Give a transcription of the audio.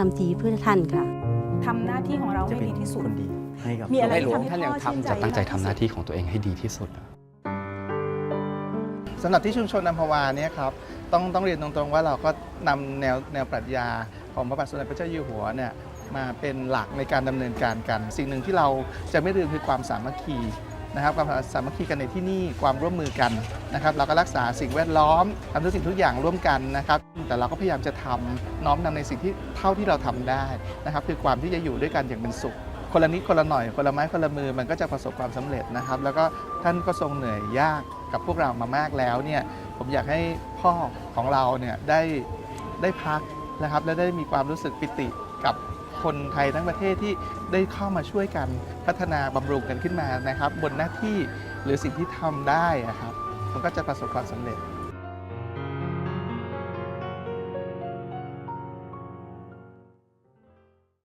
ทำทีเพื่อท่านค่ะ ทำหน้าที่ของเราจะให้เป็นดีที่สุด คนดีให้กับมีอะไรในหลที่วงทำให้ท่านยังพ่อทำชื่นใจจะตั้งใจทำมากที่สุดหน้าที่ของตัวเองให้ดีที่สุด สำหรับที่ชุมชนอัมพวาเนี่ยครับต้องต้องเรียนตรงๆว่าเราก็นำแนวแนวปรัชญาของพระบาทสมเด็จพระเจ้าอยู่หัวเนี่ยมาเป็นหลักในการดำเนินการกัน สิ่งหนึ่งที่เราจะไม่ลืมคือความสามัคคี นะครับความสามัคคีกันในที่นี่ความร่วมมือกันนะครับเราก็รักษาสิ่งแวดล้อมทำทุกสิ่งทุกอย่างร่วมกันนะครับ แต่เราก็พยายามจะทำน้อมนำในสิ่งที่เท่าที่เราทำได้นะครับคือความที่จะอยู่ด้วยกันอย่างเป็นสุข คนละนิดคนละหน่อยคนละไม้คนละมือมันก็จะประสบความสำเร็จนะครับ แล้วก็ท่านก็ทรงเหนื่อยยากกับพวกเรามามากแล้วเนี่ยผมอยากให้พ่อของเราเนี่ยได้ได้พักนะครับและได้มีความรู้สึกปิติกับ คนไทยทั้งประเทศที่ได้เข้ามาช่วยกันพัฒนาบำรุงกันขึ้นมานะครับ บนหน้าที่หรือสิ่งที่ทำได้อะครับ มันก็จะประสบความสำเร็จ